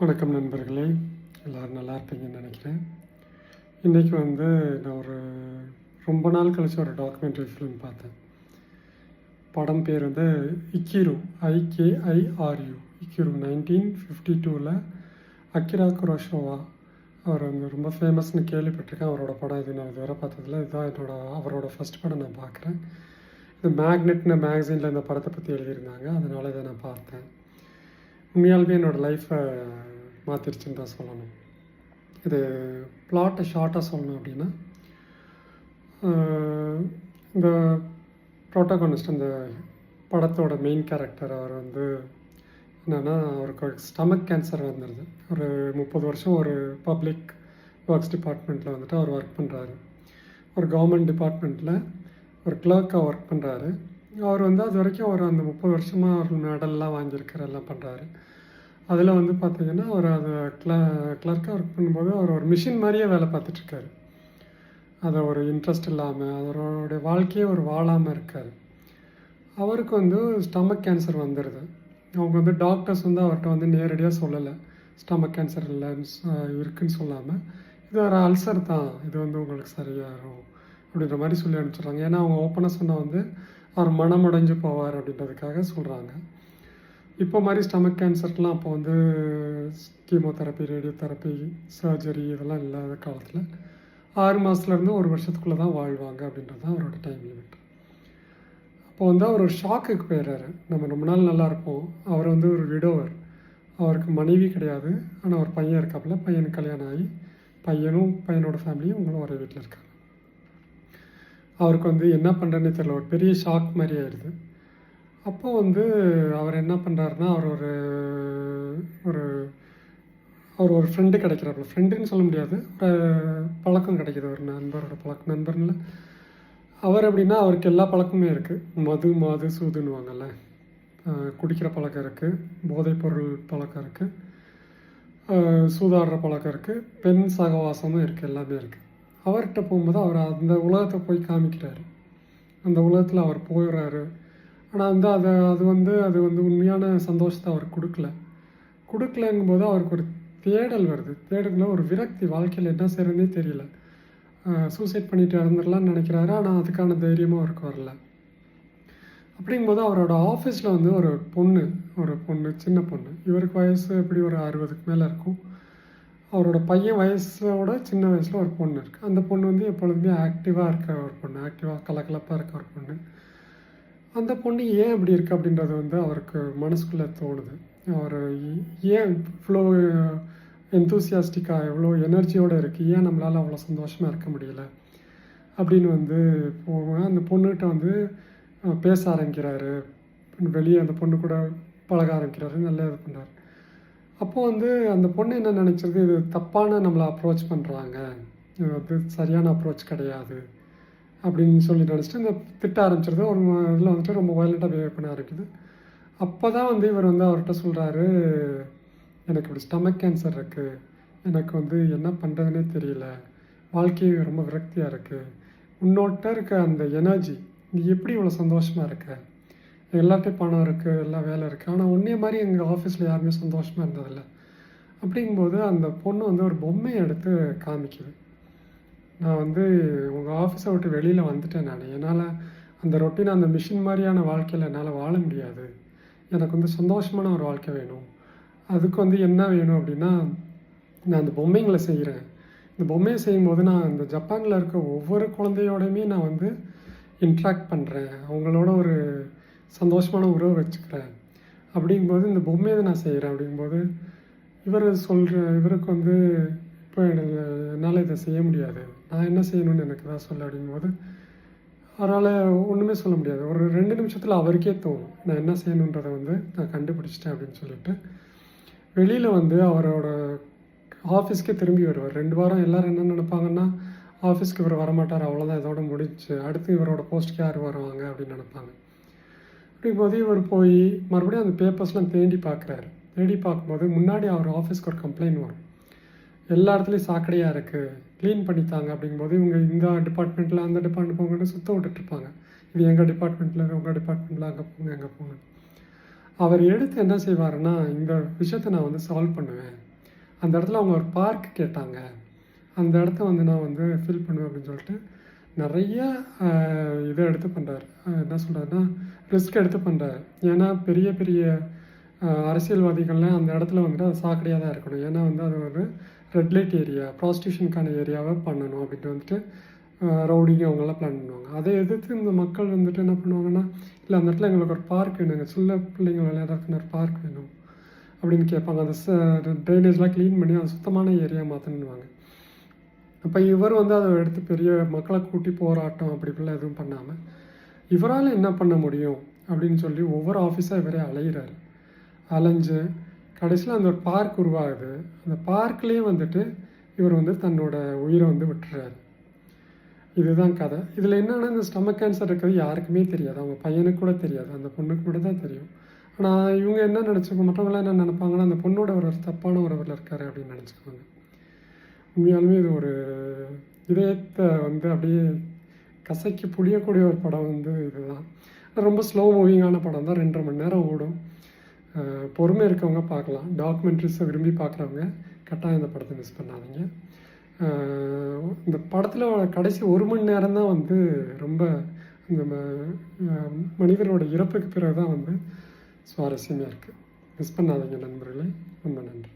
வணக்கம் நண்பர்களே. எல்லோரும் நல்லா இருப்பீங்கன்னு நினைக்கிறேன். இன்றைக்கி வந்து நான் ஒரு ரொம்ப நாள் கழிச்ச ஒரு டாக்குமெண்ட்ரி ஃபிலிம் பார்த்தேன். படம் பேர் வந்து இக்கிரு ஐகேஐஆர்யூ இக்கிரு நைன்டீன் ஃபிஃப்டி டூவில் அக்கிரா குரோஷோவா. அவர் வந்து ரொம்ப ஃபேமஸ்னு கேள்விப்பட்டிருக்கேன். அவரோட படம் இது நான் இதுவரை பார்த்ததில்ல. இதுதான் என்னோட அவரோட ஃபஸ்ட் படம் நான் பார்க்குறேன். இது மேக்னெட்னு மேக்சினில் இந்த படத்தை பற்றி எழுதியிருந்தாங்க. அதனால இதை நான் பார்த்தேன். உண்மையாலுமே என்னோடய லைஃப்பை மாற்றிருச்சுன்னு தான் சொல்லணும். இது பிளாட்டை ஷார்ட்டாக சொல்லணும் அப்படின்னா இந்த ப்ரோட்டோகானிஸ்ட் அந்த படத்தோட மெயின் கேரக்டர் அவர் வந்து என்னென்னா அவருக்கு ஸ்டமக் கேன்சர் வந்துடுது ஒரு முப்பது வருஷம் ஒரு பப்ளிக் ஒர்க்ஸ் டிபார்ட்மெண்ட்டில் வந்துட்டு அவர் ஒர்க் பண்ணுறாரு ஒரு கவர்மெண்ட் டிபார்ட்மெண்ட்டில் ஒரு கிளர்க்காக ஒர்க் பண்ணுறாரு அவர் வந்து அது வரைக்கும் அவர் அந்த முப்பது வருஷமாக அவர் மெடல்லாம் வாங்கியிருக்கார் எல்லாம் பண்ணுறாரு அதில் வந்து பார்த்தீங்கன்னா அவர் அது கிள கிளர்க்காக ஒர்க் பண்ணும்போது அவர் ஒரு மிஷின் மாதிரியே வேலை பார்த்துட்ருக்காரு. அதை ஒரு இன்ட்ரெஸ்ட் இல்லாமல் அவரோடைய வாழ்க்கையே ஒரு வாழாமல் இருக்கார். அவருக்கு வந்து ஸ்டமக் கேன்சர் வந்துடுது அவங்க வந்து டாக்டர்ஸ் வந்து அவர்கிட்ட வந்து நேரடியாக சொல்லலை. ஸ்டமக் கேன்சர் இல்லைன்னு இருக்குன்னு சொல்லாமல் இது ஒரு அல்சர் தான் இது வந்து உங்களுக்கு சரியாகும் அப்படின்ற மாதிரி சொல்லி அனுப்பிச்சிடுறாங்க. ஏன்னா அவங்க ஓப்பனாக சொன்னால் வந்து அவர் மனமடைஞ்சு போவார் அப்படின்றதுக்காக சொல்கிறாங்க இப்போ மாதிரி ஸ்டமக் கேன்சர்லாம் அப்போ வந்து கீமோதெரப்பி ரேடியோ தெரப்பி சர்ஜரி இதெல்லாம் இல்லாத காலத்தில் ஆறு மாதத்துலேருந்து ஒரு வருஷத்துக்குள்ளே தான் வாழ்வாங்க அப்படின்றது தான் அவரோட டைம் லிமிட் அப்போ வந்து அவர் ஒரு ஷாக்குக்கு போயிடுறாரு. நம்ம ரொம்ப நாள் நல்லா இருப்போம். அவர் வந்து ஒரு விடோவர் அவருக்கு மனைவி கிடையாது. ஆனால் அவர் பையன் இருக்காப்புல. பையனுக்கு கல்யாணம் ஆகி பையனும் பையனோட ஃபேமிலியும் உங்களும் ஒரே வீட்டில் இருக்காங்க. அவருக்கு வந்து என்ன பண்ணுறேன்னு தெரியல. ஒரு பெரிய ஷாக் மாதிரி ஆயிடுது. அப்போ வந்து அவர் என்ன பண்ணுறாருன்னா அவர் ஒரு ஒரு அவர் ஒரு ஃப்ரெண்டு கிடைக்கிறாப்புல. ஃப்ரெண்டுன்னு சொல்ல முடியாது. ஒரு பழக்கம் கிடைக்கிது. ஒரு நண்பரோட பழக்கம். நண்பர்ல அவர் எப்படின்னா அவருக்கு எல்லா பழக்கமுமே இருக்குது மது மாது சூதுன்னுவாங்கல்ல. குடிக்கிற பழக்கம் இருக்குது போதைப்பொருள் பழக்கம் இருக்குது சூதாடுற பழக்கம் இருக்குது பெண் சகவாசமும் இருக்குது எல்லாமே இருக்குது அவர்கிட்ட போகும்போது அவர் அந்த உலகத்தை போய் காமிக்கிறாரு. அந்த உலகத்தில் அவர் போயிடுறாரு ஆனால் வந்து அதை அது வந்து அது வந்து உண்மையான சந்தோஷத்தை அவர் கொடுக்கல. கொடுக்கலங்கும்போது அவருக்கு ஒரு தேடல் வருது. தேடல ஒரு விரக்தி. வாழ்க்கையில் என்ன செய்யறதுனே தெரியல. சூசைட் பண்ணிட்டு இறந்துடலாம்னு நினைக்கிறாரு. ஆனால் அதுக்கான தைரியமும் அவருக்கு வரல. அப்படிங்கும்போது அவரோட ஆஃபீஸில் வந்து ஒரு பொண்ணு ஒரு பொண்ணு சின்ன பொண்ணு. இவருக்கு வயசு எப்படி ஒரு அறுபதுக்கு மேலே இருக்கும். அவரோட பையன் வயசோட சின்ன வயசில் ஒரு பொண்ணு இருக்குது அந்த பொண்ணு வந்து எப்பொழுதுமே ஆக்டிவாக இருக்க ஒரு பொண்ணு. ஆக்டிவாக கலகலப்பாக இருக்க ஒரு பொண்ணு. அந்த பொண்ணு ஏன் இப்படி இருக்குது அப்படின்றது வந்து அவருக்கு மனசுக்குள்ளே தோணுது. அவர் ஏன் இவ்வளோ எந்தூசியாஸ்டிக்காக எவ்வளோ எனர்ஜியோடு இருக்குது ஏன் நம்மளால் அவ்வளோ சந்தோஷமாக இருக்க முடியல? அப்படின்னு வந்து போவேன் அந்த பொண்ணுகிட்ட வந்து பேச ஆரம்பிக்கிறாரு. வெளியே அந்த பொண்ணு கூட பழக ஆரம்பிக்கிறாரு. நல்லா இது பண்ணுறாரு அப்போது வந்து அந்த பொண்ணு என்ன நினச்சது இது தப்பான நம்மளை அப்ரோச் பண்ணுறாங்க இது வந்து சரியான அப்ரோச் கிடையாது அப்படின்னு சொல்லி நினச்சிட்டு இந்த திட்ட ஆரம்பிச்சிருது. ஒரு இதில் வந்துட்டு ரொம்ப வயலண்ட்டாக பிஹேவ் பண்ண ஆரம்பிக்குது. அப்போ தான் வந்து இவர் வந்து அவர்கிட்ட சொல்கிறாரு எனக்கு இப்படி ஸ்டமக் கேன்சர் இருக்குது எனக்கு வந்து என்ன பண்ணுறதுனே தெரியல. வாழ்க்கை ரொம்ப விரக்தியாக இருக்குது உன்னோட்ட இருக்க அந்த எனர்ஜி நீ எப்படி இவ்வளோ சந்தோஷமாக இருக்க? எல்லார்ட்டையும் பணம் இருக்குது எல்லாம் வேலை இருக்குது ஆனால் ஒன்றே மாதிரி எங்கள் ஆஃபீஸில் யாருமே சந்தோஷமாக இருந்ததில்லை. அப்படிங்கும்போது அந்த பொண்ணு வந்து ஒரு பொம்மையை எடுத்து காமிக்குது. நான் வந்து உங்கள் ஆஃபீஸை விட்டு வெளியில் வந்துட்டேன் நான். என்னால் அந்த ரொட்டீன் அந்த மிஷின் மாதிரியான வாழ்க்கையில் என்னால் வாழ முடியாது. எனக்கு வந்து சந்தோஷமான ஒரு வாழ்க்கை வேணும். அதுக்கு வந்து என்ன வேணும் அப்படின்னா நான் அந்த பொம்மைங்களை செய்கிறேன் இந்த பொம்மையை செய்யும்போது நான் இந்த ஜப்பானில் இருக்க ஒவ்வொரு குழந்தையோடையுமே நான் வந்து இன்ட்ராக்ட் பண்ணுறேன் அவங்களோட ஒரு சந்தோஷமான உறவு வச்சுக்கிறேன். அப்படிங்கும்போது இந்த பொம்மையை நான் செய்கிறேன் அப்படிங்கும்போது இவர் சொல்கிற இவருக்கு வந்து இப்போ என்னால் இதை செய்ய முடியாது. நான் என்ன செய்யணும்னு எனக்கு தான் சொல்ல அப்படிங்கும்போது அவரால் ஒன்றுமே சொல்ல முடியாது. ஒரு ரெண்டு நிமிஷத்தில் அவருக்கே தோணும். நான் என்ன செய்யணுன்றதை வந்து நான் கண்டுபிடிச்சிட்டேன் அப்படின்னு சொல்லிட்டு வெளியில் வந்து அவரோட ஆஃபீஸ்க்கே திரும்பி வருவார். ரெண்டு வாரம் எல்லோரும் என்ன நினைப்பாங்கன்னா ஆஃபீஸ்க்கு இவர் வரமாட்டார் அவ்வளோதான் இதோட முடிச்சு அடுத்து இவரோட போஸ்ட்டுக்கு யார் வருவாங்க? அப்படின்னு நினைப்பாங்க. அப்படிங்கும்போது இவர் போய் மறுபடியும் அந்த பேப்பர்ஸ்லாம் தேடி பார்க்குறாரு. தேடி பார்க்கும்போது முன்னாடி அவர் ஆஃபீஸ்க்கு ஒரு கம்ப்ளைண்ட் வரும். எல்லா இடத்துலையும் சாக்கடையாக இருக்குது க்ளீன் பண்ணித்தாங்க அப்படிங்கும்போது இவங்க இந்த டிபார்ட்மெண்ட்டில் அந்த டிபார்ட்மெண்ட் போங்கன்னு சுத்தம் விட்டுட்ருப்பாங்க இது எங்கள் டிபார்ட்மெண்ட்டில் உங்கள் டிபார்ட்மெண்ட்டில் அங்கே போங்க அங்கே போங்க அவர் எடுத்து என்ன செய்வாருன்னா இந்த விஷயத்த நான் வந்து சால்வ் பண்ணுவேன். அந்த இடத்துல அவங்க ஒரு பார்க் கேட்டாங்க. அந்த இடத்த வந்து நான் வந்து ஃபில் பண்ணுவேன் அப்படின்னு சொல்லிட்டு நிறைய இதை எடுத்து பண்ணுறாரு என்ன சொல்கிறாருன்னா ரிஸ்க் எடுத்து பண்ணுறாரு ஏன்னா பெரிய பெரிய அரசியல்வாதிகள்லாம் அந்த இடத்துல வந்துட்டு அது சாக்கடையாக தான் இருக்கணும். ஏன்னா வந்து அது ஒரு ரெட் லைட் ஏரியா ப்ராஸ்டியூஷனுக்கான ஏரியாவை பண்ணணும் அப்படின்ட்டு வந்துட்டு ரவுடிங்க அவங்கெல்லாம் பிளான் பண்ணுவாங்க. அதை எதிர்த்து இந்த மக்கள் வந்துட்டு என்ன பண்ணுவாங்கன்னா இல்லை அந்த இடத்துல எங்களுக்கு ஒரு பார்க் வேணுங்க. சின்ன பிள்ளைங்க விளையாடுறதுக்குன்னு ஒரு பார்க் வேணும். அப்படின்னு கேட்பாங்க. அந்த ட்ரைனேஜ்லாம் க்ளீன் பண்ணி அது சுத்தமான ஏரியா மாற்றணுவாங்க அப்போ இவர் வந்து அதை எடுத்து பெரிய மக்களை கூட்டி போராட்டம் அப்படி இப்படிலாம் எதுவும் பண்ணாமல் இவரால் என்ன பண்ண முடியும் அப்படின்னு சொல்லி ஒவ்வொரு ஆஃபீஸாக இவரே அலையிறாரு. அலைஞ்சு கடைசியில் அந்த ஒரு பார்க் உருவாகுது. அந்த பார்க்லேயே வந்துட்டு இவர் வந்து தன்னோட உயிரை வந்து விட்டுறாரு. இதுதான் கதை. இதில் என்னென்னா இந்த ஸ்டமக் கேன்சர் இருக்கிறது யாருக்குமே தெரியாது. அவங்க பையனுக்கு கூட தெரியாது. அந்த பொண்ணுக்கு கூட தான் தெரியும். ஆனால் இவங்க என்ன நினச்சிக்கோ மற்றவங்களாம் என்ன நினைப்பாங்கன்னா அந்த பொண்ணோட ஒரு தப்பான உறவில் இருக்காரு அப்படின்னு நினச்சிக்குவாங்க. உண்மையாலுமே இது ஒரு இதயத்தை வந்து அப்படியே கசக்கி புளியக்கூடிய ஒரு படம் வந்து இதுதான். ரொம்ப ஸ்லோ மூவிங்கான படம் தான். ரெண்டரை மணி நேரம் ஓடும். பொறுமை இருக்கவங்க பார்க்கலாம். டாக்குமெண்ட்ரிஸை விரும்பி பார்க்குறவங்க கட்டாயம் இந்த படத்தை மிஸ் பண்ணாதீங்க. இந்த படத்தில் கடைசி ஒரு மணி நேரம் தான் வந்து ரொம்ப இந்த ம- மனிதரோட இறப்புக்கு பிறகு தான் வந்து சுவாரஸ்யமாக இருக்குது மிஸ் பண்ணாதீங்க நண்பர்களே. ரொம்ப நன்றி.